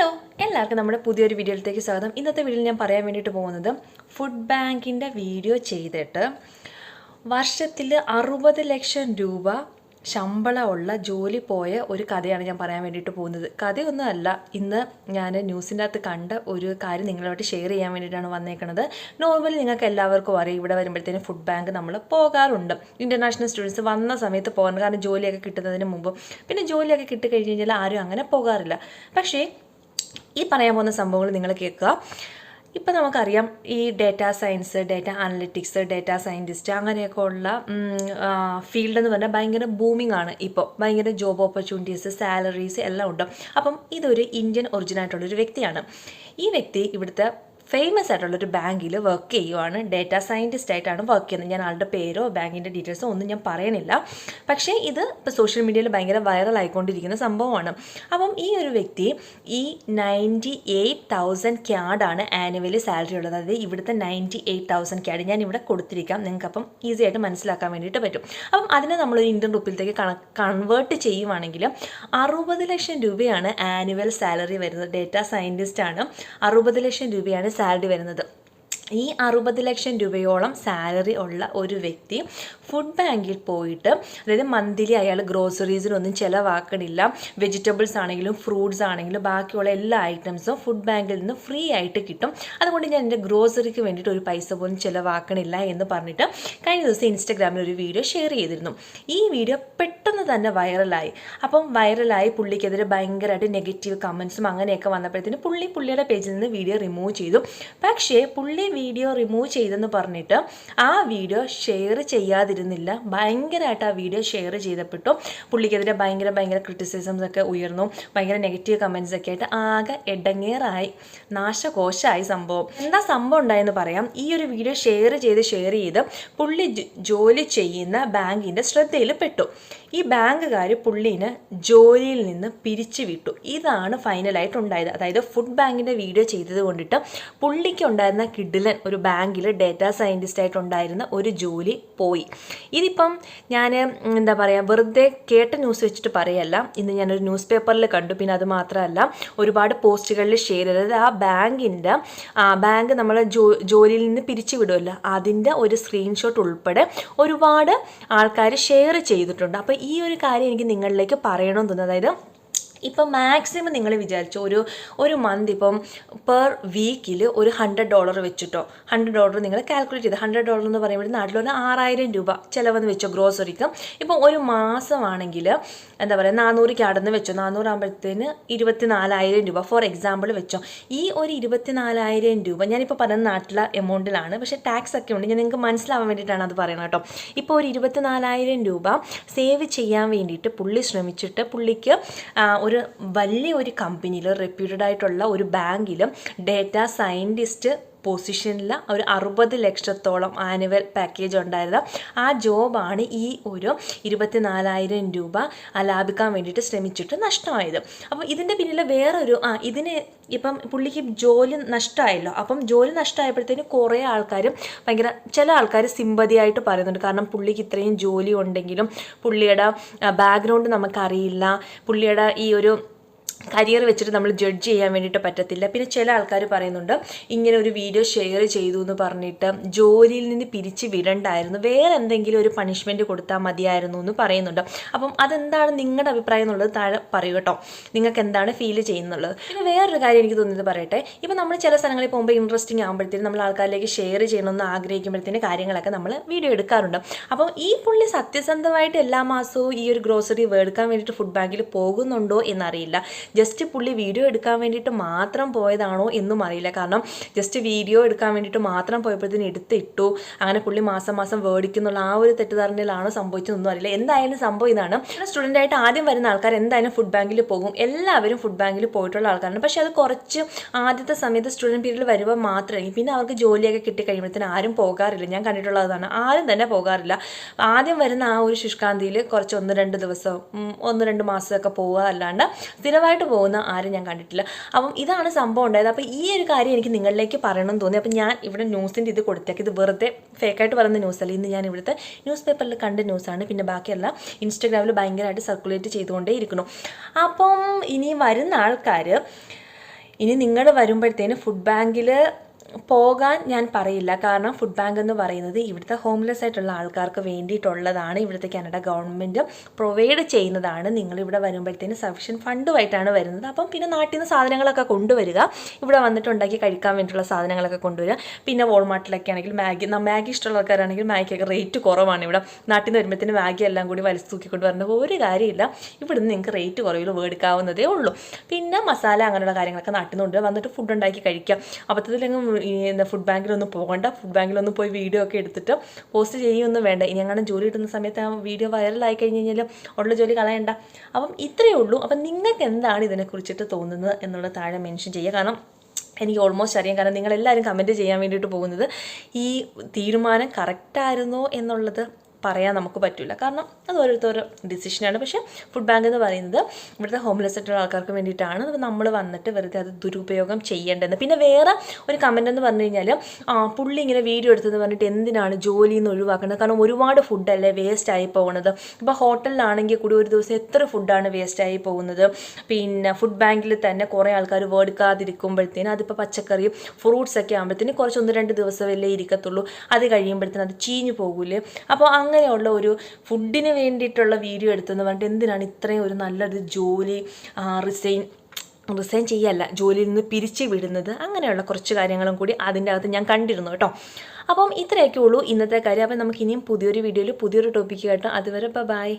Hello എല്ലാവർക്കും നമ്മുടെ പുതിയൊരു വീഡിയോയിലേക്ക് സ്വാഗതം. ഇന്നത്തെ വീഡിയോയിൽ ഞാൻ പറയാൻ വേണ്ടിയിട്ട് പോകുന്നത് ഫുഡ് ബാങ്കിന്റെ വീഡിയോ ചെയ്തിട്ട് വർഷത്തിൽ അറുപത് ലക്ഷം രൂപ ശമ്പളമുള്ള ജോലി പോയ ഒരു കഥയാണ് ഞാൻ പറയാൻ വേണ്ടിയിട്ട് പോകുന്നത്. കഥയൊന്നുമല്ല ഇന്ന് ഞാൻ ന്യൂസിന്റെ അകത്ത് കണ്ട ഒരു കാര്യം നിങ്ങളുമായിട്ട് ഷെയർ ചെയ്യാൻ വേണ്ടിയിട്ടാണ് വന്നേക്കുന്നത് നോർമലി നിങ്ങൾക്ക് എല്ലാവർക്കും അറിയാം ഇവിടെ വരുമ്പോഴത്തേനും ഫുഡ് ബാങ്ക് നമ്മൾ പോകാറുണ്ട്. ഇന്റർനാഷണൽ സ്റ്റുഡൻസ് വന്ന സമയത്ത് പോകാറുണ്ട്. കാരണം ജോലിയൊക്കെ കിട്ടുന്നതിന് മുമ്പ്. പിന്നെ ജോലിയൊക്കെ കിട്ടിക്കഴിഞ്ഞ് കഴിഞ്ഞാൽ ആരും അങ്ങനെ പോകാറില്ല. പക്ഷേ ഈ പറയാൻ പോകുന്ന സംഭവങ്ങൾ നിങ്ങൾ കേൾക്കുക. ഇപ്പം നമുക്കറിയാം ഈ data science data analytics data scientist അങ്ങനെയൊക്കെ ഉള്ള ഫീൽഡ് എന്ന് പറഞ്ഞാൽ ഭയങ്കര ബൂമിംഗ് ആണ് ഇപ്പോൾ ഭയങ്കര ജോബ് ഓപ്പർച്യൂണിറ്റീസ് സാലറീസ് എല്ലാം ഉണ്ട്. അപ്പം ഇതൊരു ഇന്ത്യൻ ഒറിജിനായിട്ടുള്ളൊരു വ്യക്തിയാണ്. ഈ വ്യക്തി ഇവിടുത്തെ ഫേമസ് ആയിട്ടുള്ളൊരു ബാങ്കിൽ വർക്ക് ചെയ്യുവാണ്. ഡേറ്റ സയന്റിസ്റ്റ് ആയിട്ടാണ് വർക്ക് ചെയ്യുന്നത്. ഞാൻ ആളുടെ പേരോ ബാങ്കിന്റെ ഡീറ്റെയിൽസോ ഒന്നും ഞാൻ പറയണില്ല. പക്ഷേ ഇത് ഇപ്പോൾ സോഷ്യൽ മീഡിയയിൽ ഭയങ്കര വൈറൽ ആയിക്കൊണ്ടിരിക്കുന്ന സംഭവമാണ്. അപ്പം ഈ ഒരു വ്യക്തി ഈ നയന്റി എയ്റ്റ് തൗസൻഡ് ക്യാഡാണ് ആനുവലി സാലറി ഉള്ളത്. അതായത് ഇവിടുത്തെ നയന്റി എയ്റ്റ് തൗസൻഡ് ക്യാഡ് ഞാൻ ഇവിടെ കൊടുത്തിരിക്കാം. നിങ്ങൾക്ക് അപ്പം ഈസി ആയിട്ട് മനസ്സിലാക്കാൻ വേണ്ടിയിട്ട് പറ്റും. അപ്പം അതിനെ നമ്മളൊരു ഇന്ത്യൻ റുപ്പിലത്തേക്ക് കണ കൺവേർട്ട് ചെയ്യുവാണെങ്കിൽ അറുപത് ലക്ഷം രൂപയാണ് ആനുവൽ സാലറി വരുന്നത്. ഡേറ്റ സയന്റിസ്റ്റാണ് അറുപത് ലക്ഷം രൂപയാണ് സാലറി വരുന്നത്. ഈ അറുപത് ലക്ഷം രൂപയോളം സാലറി ഉള്ള ഒരു വ്യക്തി ഫുഡ് ബാങ്കിൽ പോയിട്ട് അതായത് മന്ത്ലി അയാൾ ഗ്രോസറീസിനൊന്നും ചിലവാക്കണില്ല. വെജിറ്റബിൾസ് ആണെങ്കിലും ഫ്രൂട്ട്സ് ആണെങ്കിലും ബാക്കിയുള്ള എല്ലാ ഐറ്റംസും ഫുഡ് ബാങ്കിൽ നിന്ന് ഫ്രീ ആയിട്ട് കിട്ടും. അതുകൊണ്ട് ഞാൻ എന്റെ ഗ്രോസറിക്ക് വേണ്ടിയിട്ട് ഒരു പൈസ പോലും ചിലവാക്കണില്ല എന്ന് പറഞ്ഞിട്ട് കഴിഞ്ഞ ദിവസം ഇൻസ്റ്റഗ്രാമിൽ ഒരു വീഡിയോ ഷെയർ ചെയ്തിരുന്നു. ഈ വീഡിയോ പെട്ടെന്ന് തന്നെ വൈറലായി. അപ്പം വൈറലായി പുള്ളിക്കെതിരെ ഭയങ്കരമായിട്ട് നെഗറ്റീവ് കമൻസും അങ്ങനെയൊക്കെ വന്നപ്പോഴത്തേന് പുള്ളി പുള്ളിയുടെ പേജിൽ നിന്ന് വീഡിയോ റിമൂവ് ചെയ്തു. പക്ഷേ പുള്ളി വീഡിയോ റിമൂവ് ചെയ്തെന്ന് പറഞ്ഞിട്ട് ആ വീഡിയോ ഷെയർ ചെയ്യാതിരുന്നില്ല. ഭയങ്കരമായിട്ട് ആ വീഡിയോ ഷെയർ ചെയ്തപ്പെട്ടു. പുള്ളിക്കെതിരെ ഭയങ്കര ഭയങ്കര ക്രിറ്റിസിസംസ് ഒക്കെ ഉയർന്നു. ഭയങ്കര നെഗറ്റീവ് കമൻസ് ഒക്കെ ആയിട്ട് ആകെ എടങ്ങേറായി. നാശകോശമായി സംഭവം. എന്താ സംഭവം ഉണ്ടായെന്ന് പറയാം. ഈ ഒരു വീഡിയോ ഷെയർ ചെയ്ത് ഷെയർ ചെയ്ത് പുള്ളി ജോലി ചെയ്യുന്ന ബാങ്കിന്റെ ശ്രദ്ധയിൽ പെട്ടു ഈ ബാങ്കുകാർ പുള്ളീനെ ജോലിയിൽ നിന്ന് പിരിച്ചു വിട്ടു ഇതാണ് ഫൈനലായിട്ട് ഉണ്ടായത്. അതായത് ഫുഡ് ബാങ്കിന്റെ വീഡിയോ ചെയ്തത് കൊണ്ടിട്ട് പുള്ളിക്ക് ഉണ്ടായിരുന്ന കിഡിലൻ ഒരു ബാങ്കിൽ ഡേറ്റാ സയന്റിസ്റ്റ് ആയിട്ടുണ്ടായിരുന്ന ഒരു ജോലി പോയി. ഇതിപ്പം ഞാൻ എന്താ പറയുക വെറുതെ കേട്ട ന്യൂസ് വെച്ചിട്ട് പറയല്ല. ഇന്ന് ഞാനൊരു ന്യൂസ് പേപ്പറിൽ കണ്ടു. പിന്നെ അത് മാത്രമല്ല ഒരുപാട് പോസ്റ്റുകളിൽ ഷെയർ ചെയ്തത് ആ ബാങ്കിന്റെ ബാങ്ക് നമ്മൾ ജോ ജോലിയിൽ നിന്ന് പിരിച്ചു വിടുമല്ലോ അതിന്റെ ഒരു സ്ക്രീൻഷോട്ട് ഉൾപ്പെടെ ഒരുപാട് ആൾക്കാർ ഷെയർ ചെയ്തിട്ടുണ്ട്. അപ്പോൾ ഈ ഒരു കാര്യം എനിക്ക് നിങ്ങളിലേക്ക് പറയണമെന്ന് തോന്നുന്നു. അതായത് ഇപ്പം മാക്സിമം നിങ്ങൾ വിചാരിച്ചു ഒരു ഒരു മന്ത് ഇപ്പം പെർ വീക്കിൽ ഒരു ഹൺഡ്രഡ് ഡോളർ വെച്ചിട്ടോ ഹൺഡ്രഡ് ഡോളർ നിങ്ങൾ കാൽക്കുലേറ്റ് ചെയ്ത് ഹൺഡ്രഡ് ഡോളർ എന്ന് പറയുമ്പോൾ നാട്ടിലൊരു ആറായിരം രൂപ ചിലവെന്ന് വെച്ചോ ഗ്രോസറിക്ക് ഇപ്പം ഒരു മാസമാണെങ്കിൽ എന്താ പറയുക നാനൂറ് ക്യാഡെന്ന് വെച്ചോ നാനൂറാകുമ്പോഴത്തേന് ഇരുപത്തി നാലായിരം രൂപ. ഫോർ എക്സാമ്പിൾ വെച്ചോ ഈ ഒരു ഇരുപത്തി നാലായിരം രൂപ ഞാനിപ്പോൾ പറയുന്ന നാട്ടിലെ എമൗണ്ടിലാണ് പക്ഷേ ടാക്സ് ഒക്കെ ഉണ്ട് ഞാൻ നിങ്ങൾക്ക് മനസ്സിലാവാൻ വേണ്ടിയിട്ടാണ് അത് പറയുന്നത് കേട്ടോ. ഇപ്പോൾ ഒരു ഇരുപത്തി നാലായിരം രൂപ സേവ് ചെയ്യാൻ വേണ്ടിയിട്ട് പുള്ളി ശ്രമിച്ചിട്ട് പുള്ളിക്ക് ഒരു വലിയ ഒരു കമ്പനിയിൽ റെപ്യൂട്ടഡ് ആയിട്ടുള്ള ഒരു ബാങ്കിൽ ഡേറ്റ സയന്റിസ്റ്റ് പൊസിഷനിൽ ഒരു അറുപത് ലക്ഷത്തോളം ആനുവൽ പാക്കേജ് ഉണ്ടായിരുന്ന ആ ജോബാണ് ഈ ഒരു ഇരുപത്തിനാലായിരം രൂപ ലാഭിക്കാൻ വേണ്ടിയിട്ട് ശ്രമിച്ചിട്ട് നഷ്ടമായത്. അപ്പോൾ ഇതിന്റെ പിന്നിൽ വേറൊരു ആ ഇതിന് ഇപ്പം പുള്ളിക്ക് ജോലി നഷ്ടമായല്ലോ അപ്പം ജോലി നഷ്ടമായപ്പോഴത്തേന് കുറേ ആൾക്കാരും ഭയങ്കര ചില ആൾക്കാർ സിമ്പതിയായിട്ട് പറയുന്നുണ്ട്. കാരണം പുള്ളിക്ക് ഇത്രയും ജോലി ഉണ്ടെങ്കിലും പുള്ളിയുടെ ബാക്ക്ഗ്രൗണ്ട് നമുക്കറിയില്ല. പുള്ളിയുടെ ഈ ഒരു കരിയർ വെച്ചിട്ട് നമ്മൾ ജഡ്ജ് ചെയ്യാൻ വേണ്ടിയിട്ട് പറ്റത്തില്ല. പിന്നെ ചില ആൾക്കാർ പറയുന്നുണ്ട് ഇങ്ങനെ ഒരു വീഡിയോ ഷെയർ ചെയ്തു എന്ന് പറഞ്ഞിട്ട് ജോലിയിൽ നിന്ന് പിരിച്ച് വിടണ്ടായിരുന്നു. വേറെ എന്തെങ്കിലും ഒരു പണിഷ്മെന്റ് കൊടുത്താൽ മതിയായിരുന്നു എന്ന് പറയുന്നുണ്ട്. അപ്പം അതെന്താണ് നിങ്ങളുടെ അഭിപ്രായം എന്നുള്ളത് താഴെ പറയൂ കേട്ടോ. നിങ്ങൾക്ക് എന്താണ് ഫീൽ ചെയ്യുന്നുള്ളത്? പിന്നെ വേറൊരു കാര്യം എനിക്ക് തോന്നിയത് പറയട്ടെ. ഇപ്പം നമ്മൾ ചില സ്ഥലങ്ങളിൽ പോകുമ്പോൾ ഇൻട്രസ്റ്റിംഗ് ആകുമ്പോഴത്തേനും നമ്മൾ ആൾക്കാരിലേക്ക് ഷെയർ ചെയ്യണമെന്ന് ആഗ്രഹിക്കുമ്പോഴത്തേന് കാര്യങ്ങളൊക്കെ നമ്മൾ വീഡിയോ എടുക്കാറുണ്ട്. അപ്പം ഈ പുള്ളി സത്യസന്ധമായിട്ട് എല്ലാ മാസവും ഈ ഒരു ഗ്രോസറി വേടുക്കാൻ വേണ്ടിയിട്ട് ഫുഡ് ബാങ്കിൽ പോകുന്നുണ്ടോ എന്നറിയില്ല. ജസ്റ്റ് പുള്ളി വീഡിയോ എടുക്കാൻ വേണ്ടിയിട്ട് മാത്രം പോയതാണോ എന്നും അറിയില്ല. കാരണം ജസ്റ്റ് വീഡിയോ എടുക്കാൻ വേണ്ടിയിട്ട് മാത്രം പോയപ്പോഴത്തേന് എടുത്തിട്ടു. അങ്ങനെ പുള്ളി മാസം മാസം വേടിക്കുന്നുള്ള ആ ഒരു തെറ്റിദ്ധാരണയിലാണോ സംഭവിച്ചതെന്നൊന്നും അറിയില്ല. എന്തായാലും സംഭവം ഇതാണ്. സ്റ്റുഡന്റ് ആയിട്ട് ആദ്യം വരുന്ന ആൾക്കാർ എന്തായാലും ഫുഡ് ബാങ്കിൽ പോകും. എല്ലാവരും ഫുഡ് ബാങ്കിൽ പോയിട്ടുള്ള ആൾക്കാരാണ്. പക്ഷേ അത് കുറച്ച് ആദ്യത്തെ സമയത്ത് സ്റ്റുഡന്റ് പീരീഡിൽ വരുമ്പോൾ മാത്രമേ പിന്നെ അവർക്ക് ജോലിയൊക്കെ കിട്ടി കഴിയുമ്പോഴത്തേന് ആരും പോകാറില്ല. ഞാൻ കണ്ടിട്ടുള്ളതാണ് ആരും തന്നെ പോകാറില്ല. ആദ്യം വരുന്ന ആ ഒരു ശുഷ്കാന്തിയിൽ കുറച്ച് ഒന്ന് രണ്ട് ദിവസം ഒന്ന് രണ്ട് മാസമൊക്കെ പോകുക അല്ലാണ്ട് സ്ഥിരമായിട്ട് പോകുന്ന ആരും ഞാൻ കണ്ടിട്ടില്ല. അപ്പം ഇതാണ് സംഭവം ഉണ്ടായത്. അപ്പോൾ ഈ ഒരു കാര്യം എനിക്ക് നിങ്ങളിലേക്ക് പറയണം തോന്നി. അപ്പം ഞാൻ ഇവിടെ ന്യൂസിന്റെ ഇത് കൊടുത്തേക്ക്. ഇത് വെറുതെ ഫേക്കായിട്ട് പറയുന്ന ന്യൂസല്ല. ഇന്ന് ഞാൻ ഇവിടുത്തെ ന്യൂസ് പേപ്പറിൽ കണ്ട ന്യൂസാണ്. പിന്നെ ബാക്കിയെല്ലാം ഇൻസ്റ്റാഗ്രാമിൽ ഭയങ്കരമായിട്ട് സർക്കുലേറ്റ് ചെയ്തുകൊണ്ടേ ഇരിക്കുന്നു. അപ്പം ഇനി വരുന്ന ആൾക്കാർ ഇനി നിങ്ങൾ വരുമ്പോഴത്തേന് ഫുഡ് ബാങ്കിൽ പോകാൻ ഞാൻ പറയില്ല. കാരണം ഫുഡ് ബാങ്ക് എന്ന് പറയുന്നത് ഇവിടുത്തെ ഹോംലെസ് ആയിട്ടുള്ള ആൾക്കാർക്ക് വേണ്ടിയിട്ടുള്ളതാണ് ഇവിടുത്തെ കാനഡ ഗവൺമെന്റ് പ്രൊവൈഡ് ചെയ്യുന്നതാണ്. നിങ്ങൾ ഇവിടെ വരുമ്പോഴത്തേന് സഫീഷ്യൻ ഫണ്ടുമായിട്ടാണ് വരുന്നത്. അപ്പം പിന്നെ നാട്ടിൽ നിന്ന് സാധനങ്ങളൊക്കെ കൊണ്ടുവരിക. ഇവിടെ വന്നിട്ട് ഉണ്ടാക്കി കഴിക്കാൻ വേണ്ടിയിട്ടുള്ള സാധനങ്ങളൊക്കെ കൊണ്ടുവരിക. പിന്നെ വോൾമാർട്ടിലൊക്കെ ആണെങ്കിൽ മാഗി മാഗി ഇഷ്ടമുള്ള ആൾക്കാരാണെങ്കിൽ മാഗിയൊക്കെ റേറ്റ് കുറവാണ് ഇവിടെ. നാട്ടിൽ നിന്ന് വരുമ്പോഴത്തേന് മാഗി എല്ലാം കൂടി വലിച്ചു തൂക്കിക്കൊണ്ട് വരേണ്ട ഒരു കാര്യമില്ല. ഇവിടുന്ന് നിങ്ങൾക്ക് റേറ്റ് കുറവിൽ മേടിക്കാവുന്നതേ ഉള്ളൂ. പിന്നെ മസാല അങ്ങനെയുള്ള കാര്യങ്ങളൊക്കെ നാട്ടിൽ നിന്ന് കൊണ്ടുവരിക വന്നിട്ട് ഫുഡ് ഉണ്ടാക്കി കഴിക്കുക അബദ്ധത്തിലെങ്ങും ഈ എന്താ ഫുഡ് ബാങ്കിലൊന്നും പോകണ്ട. ഫുഡ് ബാങ്കിലൊന്നും പോയി വീഡിയോ ഒക്കെ എടുത്തിട്ട് പോസ്റ്റ് ചെയ്യുമൊന്നും വേണ്ട. ഇനി അങ്ങനെ ജോലി കിട്ടുന്ന സമയത്ത് ആ വീഡിയോ വൈറലായി കഴിഞ്ഞ് കഴിഞ്ഞാൽ ഉള്ള ജോലി കളയണ്ട. അപ്പം ഇത്രയേ ഉള്ളൂ. അപ്പം നിങ്ങൾക്ക് എന്താണ് ഇതിനെക്കുറിച്ചിട്ട് തോന്നുന്നത് എന്നുള്ള താഴെ മെൻഷൻ ചെയ്യുക. കാരണം എനിക്ക് ഓൾമോസ്റ്റ് അറിയാം. കാരണം നിങ്ങളെല്ലാവരും കമന്റ് ചെയ്യാൻ വേണ്ടിയിട്ട് പോകുന്നത് ഈ തീരുമാനം കറക്റ്റായിരുന്നോ എന്നുള്ളത് പറയാൻ നമുക്ക് പറ്റില്ല കാരണം അത് ഓരോരുത്തരുടെ ഡിസിഷനാണ് പക്ഷേ ഫുഡ് ബാങ്ക് എന്ന് പറയുന്നത് ഇവിടുത്തെ ഹോംലെസ് ആയിട്ടുള്ള ആൾക്കാർക്ക് വേണ്ടിയിട്ടാണ്. അപ്പോൾ നമ്മൾ വന്നിട്ട് വെറുതെ അത് ദുരുപയോഗം ചെയ്യേണ്ടത്. പിന്നെ വേറെ ഒരു കമന്റ് എന്ന് പറഞ്ഞു കഴിഞ്ഞാൽ പുള്ളി ഇങ്ങനെ വീഡിയോ എടുത്തെന്ന് പറഞ്ഞിട്ട് എന്തിനാണ് ജോലിയിൽ നിന്ന് ഒഴിവാക്കുന്നത്? കാരണം ഒരുപാട് ഫുഡല്ലേ വേസ്റ്റ് ആയി പോകുന്നത് ഇപ്പോൾ ഹോട്ടലിലാണെങ്കിൽ കൂടി ഒരു ദിവസം എത്ര ഫുഡാണ് വേസ്റ്റ് ആയി പോകുന്നത്? പിന്നെ ഫുഡ് ബാങ്കിൽ തന്നെ കുറേ ആൾക്കാർ വേടിക്കാതിരിക്കുമ്പോഴത്തേനും അതിപ്പോൾ പച്ചക്കറിയും ഫ്രൂട്ട്സൊക്കെ ആകുമ്പോഴത്തേനും കുറച്ച് ഒന്ന് രണ്ട് ദിവസമല്ലേ ഇരിക്കത്തുള്ളൂ. അത് കഴിയുമ്പോഴത്തേനും അത് ചീഞ്ഞു പോകൂലേ? അപ്പോൾ അങ്ങനെയുള്ള ഒരു ഫുഡിന് വേണ്ടിയിട്ടുള്ള വീഡിയോ എടുത്തെന്ന് പറഞ്ഞിട്ട് എന്തിനാണ് ഇത്രയും ഒരു നല്ലൊരു ജോലി റിസൈൻ റിസൈൻ ചെയ്യല്ല ജോലിയിൽ നിന്ന് പിരിച്ചു വിടുന്നത്? അങ്ങനെയുള്ള കുറച്ച് കാര്യങ്ങളും കൂടി അതിന്റെ അകത്ത് ഞാൻ കണ്ടിരുന്നു കേട്ടോ. അപ്പം ഇത്രയൊക്കെ ഉള്ളൂ ഇന്നത്തെ കാര്യം. അപ്പം നമുക്ക് ഇനിയും പുതിയൊരു വീഡിയോയിൽ പുതിയൊരു ടോപ്പിക്ക് കേട്ടോ അതുവരെ ബൈ